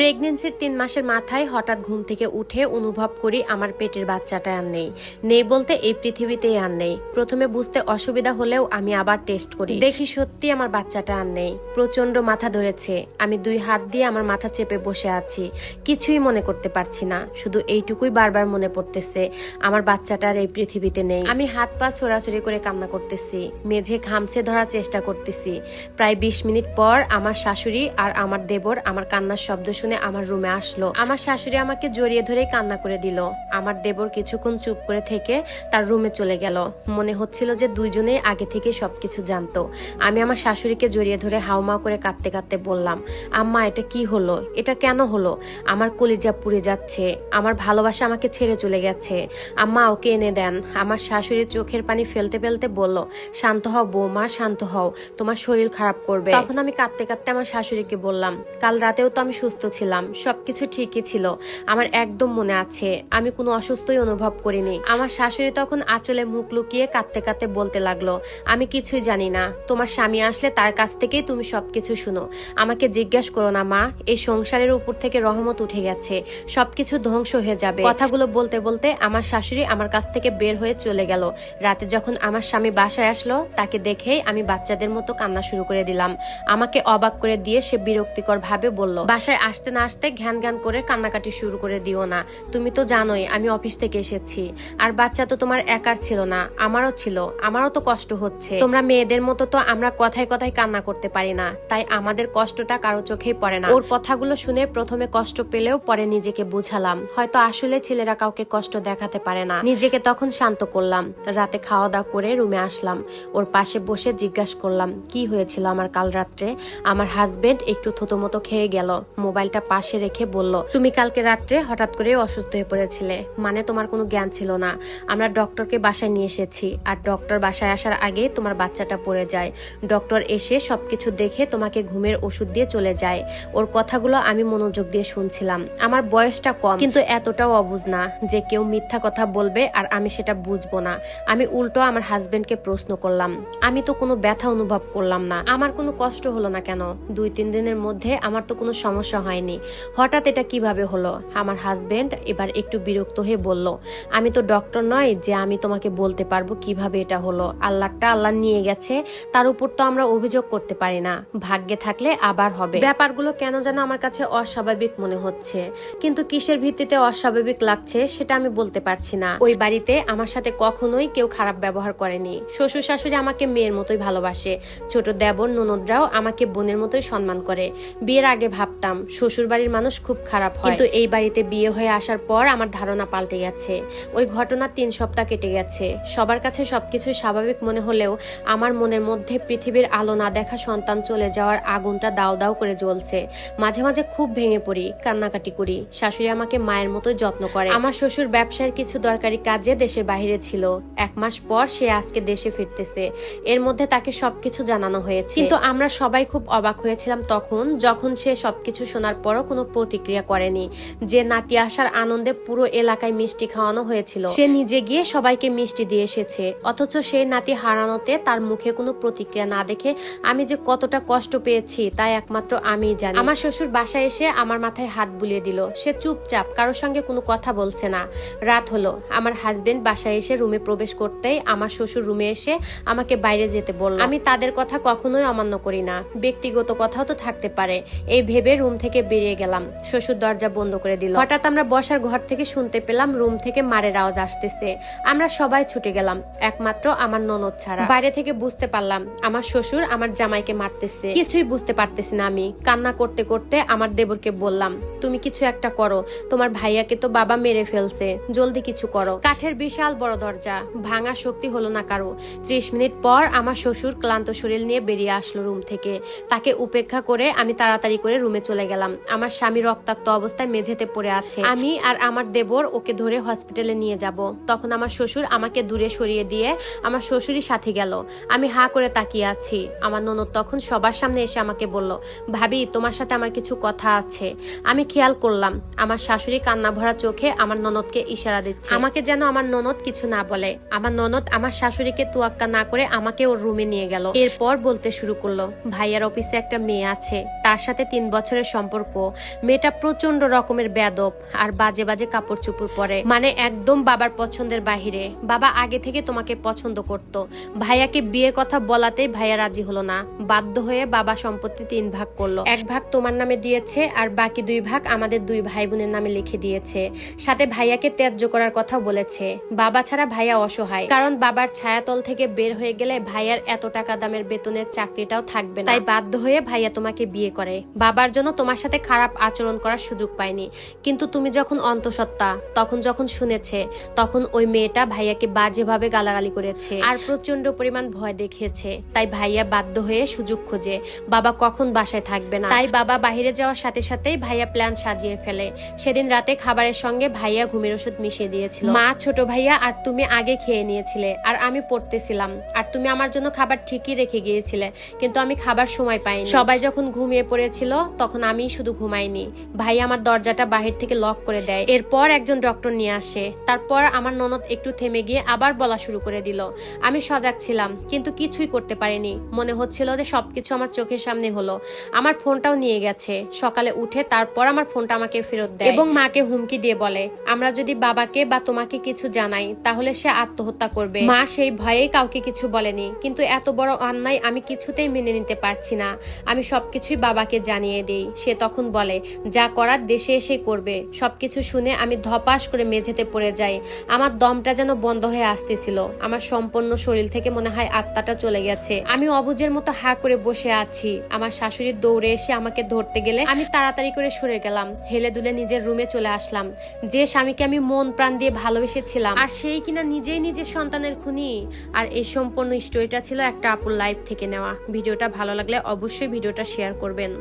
প্রেগনেন্সির তিন মাসের মাথায় হঠাৎ ঘুম থেকে উঠে অনুভব করি আমার পেটের বাচ্চাটা আর নেই। নেই বলতে এই পৃথিবীতেই আর নেই। প্রথমে বুঝতে অসুবিধা হলেও আমি আবার টেস্ট করি। দেখি সত্যি আমার বাচ্চাটা আর নেই। প্রচণ্ড মাথা ধরেছে। আমি দুই হাত দিয়ে আমার মাথা চেপে বসে আছি। কিছুই মনে করতে পারছি না। শুধু এইটুকুই বারবার মনে পড়তেছে। আমার বাচ্চাটা আর এই পৃথিবীতে নেই। আমি হাত পা ছোড়াছড়ি করে কান্না করতেছি। মেঝে ঘামছে ধরার চেষ্টা করতেছি। প্রায় বিশ মিনিট পর আমার শাশুড়ি আর আমার দেবর আমার কান্নার শব্দ শুনে আমার রুমে আসলো। আমার শাশুড়ি আমাকে জড়িয়ে ধরে কান্না করে দিল। আমার দেবর কিছুক্ষণ চুপ করে থেকে তার রুমে চলে গেল। মনে হচ্ছিল যে দুইজনেই আগে থেকে সবকিছু জানতো। আমি আমার শাশুড়িকে জড়িয়ে ধরে হাউমাউ করে কাঁদতে কাঁদতে বললাম, আম্মা, এটা কি হলো? এটা কেন হলো? আমার কলিজা পুড়ে যাচ্ছে। আমার ভালোবাসা আমাকে ছেড়ে চলে গেছে। আম্মা, ওকে এনে দেন। আমার শাশুড়ির চোখের পানি ফেলতে ফেলতে বলল, শান্ত হও বৌমা, শান্ত হও। তোমার শরীর খারাপ করবে। তখন আমি কাঁদতে কাঁদতে আমার শাশুড়িকে বললাম, কাল রাতেও তো আমি সুস্থ ছিলাম সবকিছু ঠিকই ছিল। আমার একদম মনে আছে, আমি কোনো অসুস্থই অনুভব করিনি। আমার শাশুড়ি তখন আঁচলে মুখ লুকিয়ে কাঁদতে কাঁদতে বলতে লাগল, আমি কিছুই জানি না, তোমার স্বামী আসলে তার কাছ থেকেই তুমি সবকিছু শুনো। আমাকে জিজ্ঞেস করো না, মা, এই সংসারের উপর থেকে রহমত উঠে গেছে, সবকিছু ধ্বংস হয়ে যাবে। কথাগুলো বলতে বলতে আমার শাশুড়ি আমার কাছ থেকে বের হয়ে চলে গেল। রাতে যখন আমার স্বামী বাসায় আসলো, তাকে দেখেই আমি বাচ্চাদের মতো কান্না শুরু করে দিলাম। আমাকে অবাক করে দিয়ে সে বিরক্তিকর ভাবে বলল, বাসায় আসতে না আসতে ঘ্যান ঘ্যান করে কান্নাকাটি শুরু করে দিও না। তুমি তো জানোই, আমি অফিস থেকে এসেছি। আর বাচ্চা তো তোমার একার ছিল না, আমারও ছিল। আমারও তো কষ্ট হচ্ছে। তোমরা মেয়েদের মতো তো আমরা কথায় কথায় কান্না করতে পারি না। তাই আমাদের কষ্টটা কারও চোখেই পড়ে না। ওর কথাগুলো শুনে প্রথমে কষ্ট পেলেও পরে নিজেকে বুঝালাম। হয়তো আসলে ছেলেরা কাউকে কষ্ট দেখাতে পারে না। নিজেকে তখন শান্ত করলাম। রাতে খাওয়া দাওয়া করে রুমে আসলাম। ওর পাশে বসে জিজ্ঞাসা করলাম, কি হয়েছিল আমার কাল রাত্রে? আমার হাজবেন্ড একটু থতমতো খেয়ে গেল। মোবাইলটা পাশে রেখে বলল, তুমি কালকে রাত্রে হঠাৎ করে অসুস্থ হয়ে পড়েছিলে। মানে তোমার কোনো জ্ঞান ছিল না। আমরা ডক্টরকে বাসায় নিয়ে এসেছি। আর ডক্টর বাসায় আসার আগে তোমার বাচ্চাটা পড়ে যায়। ডক্টর এসে সবকিছু দেখে তোমাকে ঘুমের ওষুধ দিয়ে চলে যায়। ওর কথাগুলো আমি মনোযোগ দিয়ে শুনছিলাম। আমার বয়সটা কম, কিন্তু এতটাও অবুঝ না যে কেউ মিথ্যা কথা বলবে আর আমি সেটা বুঝব না। আমি উল্টো আমার হাজবেন্ডকে প্রশ্ন করলাম, আমি তো কোনো ব্যথা অনুভব করলাম না। আমার কোনো কষ্ট হলো না কেন? দুই তিন দিনের মধ্যে আমার তো কোনো সমস্যা হয়নি। হঠাৎ এটা কীভাবে হলো? আমার হাজবেন্ড এবার একটু বিরক্ত হয়ে বলল, আমি তো ডক্টর নয় যে আমি তোমাকে বলতে পারব কীভাবে এটা হলো। আল্লাহটা আল্লাহ নিয়ে গেছে, তার উপর তো আমরা অভিযোগ করতে পারি না। ভাগ্যে থাকলে আবার হবে। ব্যাপারগুলো কেন যেন আমার কাছে অস্বাভাবিক মনে হচ্ছে। কিন্তু কিসের ভিত্তিতে অস্বাভাবিক লাগছে সেটা আমি বলতে পারছি না। ওই বাড়িতে আমার সাথে কখনোই কেউ খারাপ ব্যবহার করেনি। শ্বশুর শাশুড়ি আমাকে মেয়ের মতোই ভালোবাসে। ছোট দেবর, ননদরাও আমাকে বোনের মতোই সম্মান করে। বিয়ের আগে ভাবতাম, শ্বশুর বাড়ির মানুষ খুব খারাপ হয়। কিন্তু এই বাড়িতে বিয়ে হয়ে আসার পর আমার ধারণা পাল্টে গেছে। ওই ঘটনা তিন সপ্তাহ কেটে গেছে। সবার কাছে সবকিছু স্বাভাবিক মনে হলেও আমার মনের মধ্যে পৃথিবীর আলো না দেখা সন্তান চলে যাওয়ার আগুনটা দাও দাও করে জ্বলছে। মাঝে মাঝে খুব ভেঙে পড়ি কান্নাকাটি করি। শাশুড়ি আমাকে মায়ের মতো যত্ন করে। আমার শ্বশুর ব্যবসার কিছু দরকারি কাজে দেশের বাইরে ছিল। এক মাস পর সে আজকে দেশে ফিরতেছে। এর মধ্যে তাকে সবকিছু জানানো হয়েছে। কিন্তু আমরা সবাই খুব অবাক হয়েছিলাম তখন যখন সে সবকিছু শোনার পরও কোনো প্রতিক্রিয়া করেনি। যে নাতি আসার আনন্দে পুরো এলাকায় মিষ্টি খাওয়ানো হয়েছিল। সে নিজে গিয়ে সবাইকে মিষ্টি দিয়ে এসেছে। অথচ সেই নাতি হারানোতে তার মুখে কোনো প্রতিক্রিয়া না দেখে আমি যে কতটা কষ্ট পেয়েছি তাই একমাত্র আমিই জানি। আমার শ্বশুর বাসায় এসে আমার মাথায় হাত বুলিয়ে দিল। সে চুপচাপ কারোর সঙ্গে কোনো কথা বলছে না। রাত হলো। আমার হাজবেন্ড বাসায় এসে রুমে প্রবেশ করতেই আমার শ্বশুর রুমে এসে আমাকে বাইরে যেতে বলল। আমি তাদের কথা কখনোই অমান্য করি না। ব্যক্তিগত কথাও তো থাকতে পারে। এই ভেবে রুম থেকে বেরিয়ে গেলাম। শ্বশুর দরজা বন্ধ করে দিল। হঠাৎ আমরা বসার ঘর থেকে শুনতে পেলাম রুম থেকে মারের আওয়াজ আসতেছে। আমরা সবাই ছুটে গেলাম, একমাত্র আমার ননদ ছাড়া। বাইরে থেকে বুঝতে পারলাম, আমার শ্বশুর আমার জামাইকে মারতেছে। কিছুই বুঝতে পারতেছি না আমি। কান্না করতে করতে আমার দেবরকে বললাম, তুমি কিছু একটা করো, তোমার ভাইয়াকে তো বাবা মেরে ফেলছে, জলদি কিছু করো। কাঠের বিশাল বড় দরজা, ভাঙা শক্তি হলো না কারও। ত্রিশ মিনিট পর আমার শ্বশুর ক্লান্ত শরীর নিয়ে বেরিয়ে আসলো রুম থেকে। তাকে উপেক্ষা করে আমি তাড়াতাড়ি করে রুমে চলে গেলাম। আমার স্বামী রক্তাক্ত অবস্থায় মেঝেতে পড়ে আছে। আমি আর আমার দেবর ওকে ধরে হসপিটালে নিয়ে যাব। তখন আমার শ্বশুর আমাকে দূরে সরিয়ে দিয়ে আমার শ্বশুরই সাথে গেল। আমি হা করে তাকিয়ে আছি। আমার ননদ তখন সবার সামনে এসে আমাকে বলল, ভাবি, তোমার সাথে আমার কিছু কথা আছে। আমি খেয়াল করলাম, আমার শাশুড়ি কান্না ভরা চোখে আমার ননদকে ইশারা দিচ্ছে। আমাকে যেন আমার ননদ কিছু না বলে। আমার ননদ আমার শাশুড়িকে তুয়াক্কা না করে আমাকে ওর রুমে নিয়ে গেল। এরপর বলতে শুরু করল, ভাইয়ার অফিসে একটা মেয়ে আছে। তার সাথে তিন বছরের সম্পর্ক সম্পর্ক মেয়েটা প্রচণ্ড রকমের বেদব আর বাজে বাজে কাপড় চুপড় পরে। মানে একদম বাবার পছন্দের বাহিরে। বাবা আগে থেকে তোমাকে পছন্দ করত। ভাইয়াকে বিয়ের কথা বলাতেই ভাইয়া রাজি হলো না। বাধ্য হয়ে বাবা সম্পত্তি তিন ভাগ করল। এক ভাগ তোমার নামে দিয়েছে আর বাকি দুই ভাগ আমাদের দুই ভাই বোনের নামে লিখে দিয়েছে। সাথে ভাইয়াকে ত্যায্য করার কথা বলেছে। বাবা ছাড়া ভাইয়া অসহায়। কারণ বাবার ছায়াতল থেকে বের হয়ে গেলে ভাইয়ার এত টাকা দামের বেতনের চাকরিটাও থাকবে না। তাই বাধ্য হয়ে ভাইয়া তোমাকে বিয়ে করে। বাবার জন্য তোমার সাথে খারাপ আচরণ করার সুযোগ পায়নি। কিন্তু তুমি যখন অন্তঃসত্ত্বা, তখন যখন শুনেছে, তখন ওই মেয়েটা ভাইয়াকে বাজেভাবে গালাগালি করেছে। আর প্রচণ্ড পরিমাণ ভয় দেখিয়েছে। তাই ভাইয়া বাধ্য হয়ে সুযোগ খোঁজে। বাবা কখন বাসায় থাকবে না? তাই বাবা বাইরে যাওয়ার সাথে সাথেই ভাইয়া প্ল্যান সাজিয়ে ফেলে। সেদিন রাতে খাবারের সঙ্গে ভাইয়া ঘুমের ওষুধ মিশিয়ে দিয়েছিল। মা, ছোট ভাইয়া, আর তুমি আগে খেয়ে নিয়েছিলে, আর আমি পড়তেছিলাম। আর তুমি আমার জন্য খাবার ঠিকই রেখে গিয়েছিলে, কিন্তু আমি খাবার সময় পাইনি। সবাই যখন ঘুমিয়ে পড়েছিল, তখন আমি শুধু ঘুমাইনি ভাই আমার দরজাটা বাহির থেকে লক করে দেয়। এরপর একজন ডক্টর নিয়ে আসে। তারপর আমার ননদ একটু থেমে গিয়ে আবার বলা শুরু করে দিল। আমি সজাগ ছিলাম, কিন্তু কিছুই করতে পারিনি। মনে হচ্ছিল যে সবকিছু আমার চোখের সামনে হলো। আমার ফোনটাও নিয়ে গেছে। সকালে উঠে তারপর আমার ফোনটা আমাকে ফেরত দেয়। এবং মাকে হুমকি দিয়ে বলে, আমরা যদি বাবাকে বা তোমাকে কিছু জানাই, তাহলে সে আত্মহত্যা করবে। মা সেই ভয়েই কাউকে কিছু বলেনি। কিন্তু এত বড় অন্যায় আমি কিছুতেই মেনে নিতে পারছি না। আমি সবকিছুই বাবাকে জানিয়ে দিই। সে তখন বলে, যা করার দেশে এসে করবে। সবকিছু শুনে আমি ধপাস করে মেঝেতে পড়ে যাই। আমার দমটা যেন বন্ধ হয়ে আসতেছিল। আমার সম্পূর্ণ শরীর থেকে মনে হয় আত্মাটা চলে গেছে। আমি অবুজের মতো হা করে বসে আছি। আমার শাশুড়ি দৌড়ে এসে আমাকে ধরতে গেলে আমি তাড়াতাড়ি করে সরে গেলাম। হেলে দুলে নিজের রুমে চলে আসলাম। যে স্বামীকে আমি মন প্রাণ দিয়ে ভালোবেসেছিলাম, আর সেই কিনা নিজেই নিজের সন্তানের খুনি। আর এই সম্পূর্ণ স্টোরিটা ছিল একটা আপুর লাইফ থেকে নেওয়া। ভিডিওটা ভালো লাগলে অবশ্যই ভিডিওটা শেয়ার করবেন।